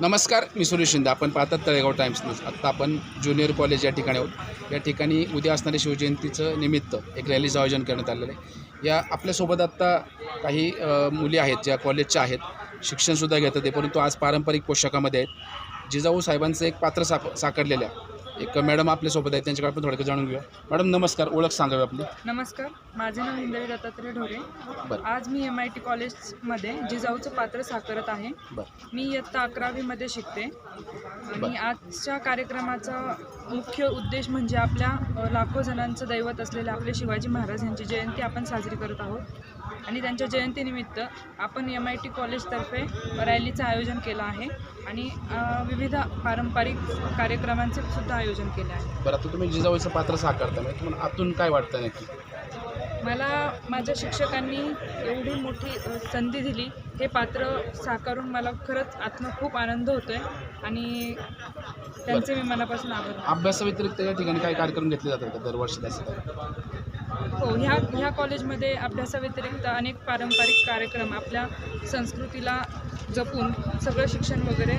नमस्कार मी सुरेश शिंदे. आपण पाहतात तळेगाव टाइम्स न्यूज आत्ता आपण ज्युनियर कॉलेज या ठिकाणी आहोत. या ठिकाणी उद्या असणाऱ्या शिवजयंतीचं निमित्त एक रॅलीचं आयोजन करण्यात आलेलं आहे. या आपल्यासोबत आत्ता काही मुली आहेत ज्या कॉलेजच्या आहेत. शिक्षणसुद्धा घेतात ते परंतु आज पारंपरिक पोशाखामध्ये आहेत. जिजाऊ साहेबांचं एक पात्र साक साकारलेलं आहे. एक मॅडम आपल्यासोबत आहेत त्यांच्याकडे आपण थोडक्यात जाणून घेऊया. मॅडम नमस्कार ओळख सांगावी आपली. नमस्कार माझे नाव इंदवी दत्तात्रय ढोरे. बरं. आज मी एम आय टी कॉलेजमध्ये जिजाऊचं पात्र साकारत आहे. बरं. मी इयत्ता अकरावीमध्ये शिकते. आणि आजच्या कार्यक्रमाचा मुख्य उद्देश म्हणजे आपल्या लाखो जणांचं दैवत असलेले आपले शिवाजी महाराज यांची जयंती आपण साजरी करत आहोत. आणि त्यांच्या जयंतीनिमित्त आपण एम आय टी कॉलेजतर्फे रॅलीचं आयोजन केलं आहे. आणि विविध पारंपरिक कार्यक्रमांचे सुद्धा आयोजन केले आहे. बरं आता तुम्ही जिजाऊचं पात्र साकारता म्हणजे तुम्हाला आतून काय वाटतं नक्की? मला माझ्या शिक्षकांनी एवढी मोठी संधी दिली. हे पात्र साकारून मला खरंच आत्म खूप आनंद होतोय आणि त्यांचे मी मनापासून आभार. अभ्यासाव्यतिरिक्त या ठिकाणी काही कार्यक्रम घेतले जातात का दरवर्षी हो ह्या ह्या कॉलेजमध्ये अभ्यासाव्यतिरिक्त अनेक पारंपरिक कार्यक्रम आपल्या संस्कृतीला जपून सगळं शिक्षण वगैरे